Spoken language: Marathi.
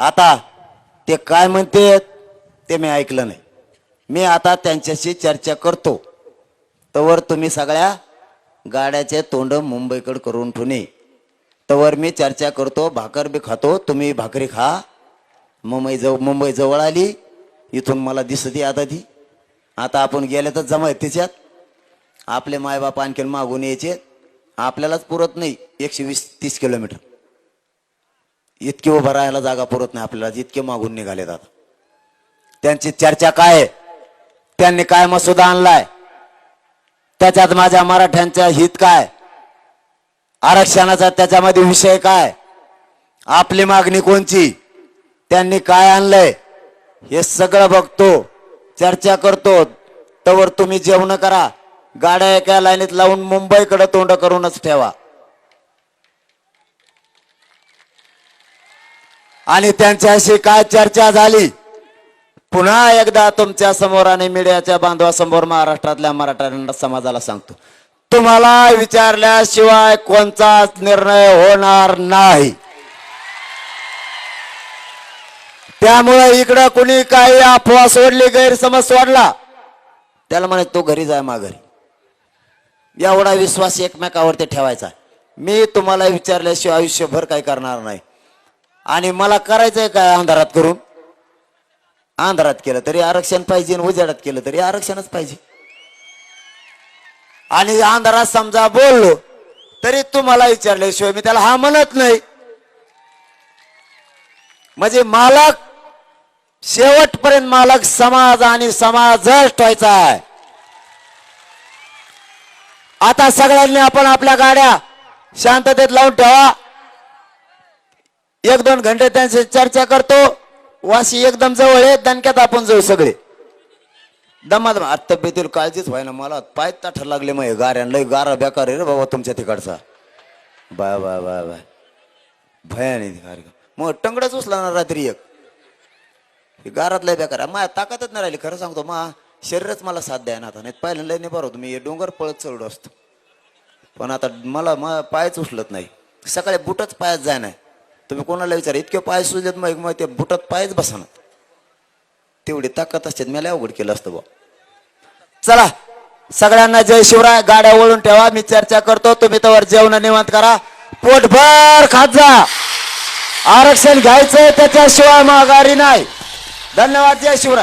आता ते काय म्हणते ते मी ऐकलं नाही. मी आता त्यांच्याशी चर्चा करतो. तवर तुम्ही सगळ्या गाड्याचे तोंड मुंबईकडे करून ठेवणे. तवर मी चर्चा करतो भाकर बी खातो तुम्ही भाकरी खा. मुंबई जवळ मुंबई जवळ आली इथून मला दिसते आता ती. आता आपण गेले तर जमा आहेत त्याच्यात आपले मायबाप आणखीन मागून यायचे. आपल्यालाच पुरत नाही एकशे वीस तीस किलोमीटर. इतकी उभं राहायला जागा पुरत नाही आपल्याला इतके मागून निघाले आता. त्यांची चर्चा काय आहे? त्यांनी काय मसुदा आणलाय? त्याच्यात माझ्या मराठ्यांच्या हित काय? आरक्षणाचा त्याच्यामध्ये विषय काय? आपली मागणी कोणची? त्यांनी काय आणलंय? हे सगळं बघतो चर्चा करतो. तवर तुम्ही जेवण करा. गाड्या एका लाईनीत लावून मुंबईकडे तोंड करूनच ठेवा. आणि त्यांच्याशी काय चर्चा झाली? पुन्हा एकदा तुमच्यासमोर आणि मीडियाच्या बांधवासमोर महाराष्ट्रातल्या मराठा समाजाला सांगतो. तुम्हाला विचारल्याशिवाय कोणताच निर्णय होणार नाही. त्यामुळे इकडं कुणी काही अफवा सोडली गैरसमज सोडला त्याला म्हणे तो घरी जाय माघारी. एवढा विश्वास एकमेकावरती ठेवायचा. मी तुम्हाला विचारल्याशिवाय आयुष्यभर काही करणार नाही. आणि मला करायचंय काय अंधारात करून? अंधारात केलं तरी आरक्षण पाहिजे आणि उजेडात केलं तरी आरक्षणच पाहिजे. आणि अंधारात समजा बोललो तरी तुम्हाला विचारल्याशिवाय मी त्याला हा म्हणत नाही. म्हणजे मालक शेवटपर्यंत मालक समाज आणि समाजच ठेवायचा आहे. आता सगळ्यांनी आपण आपल्या गाड्या शांततेत लावून ठेवा. एक दोन घंटे त्यांची चर्चा करतो. वाशी एकदम जवळ आहे दणक्यात आपण जाऊ सगळे. दमा दमा आता तब्येतील काळजीच व्हाय ना मला. पाय ताठ लागले मग गाऱ्यान लय गारा बेकार आहे रे बाबा तुमच्या तिकडचा. Bye bye bye bye. भयाने कार्यक्रम. मग टंगडच उचला ना रात्री एक. गारात लय बेकार आहे. माझ्या ताकदच नाही राहिली. खरं सांगतो मा शरीरच मला साथ द्यायला ना आता. नाही पाहिलं लय नाही बरं मी हे डोंगर पळत चढलो असतो. पण आता मला मा पायच उचलत नाही. सकाळी बुटच पायात जाय नाही. तुम्ही कोणाला विचारा इतके पाय सुजलेत मग मग ते बुटात पायच बसाना तेवढी ताकद असते मला अवघड केलं असतं बा चला सगळ्यांना जय शिवराय गाड्या वळून ठेवा मी चर्चा करतो तुम्ही त्यावर जेवण निवांत करा. पोटभर खात जा. आरक्षण घ्यायचंय त्याच्याशिवाय माघारी नाही. धन्यवाद जय शिवराय.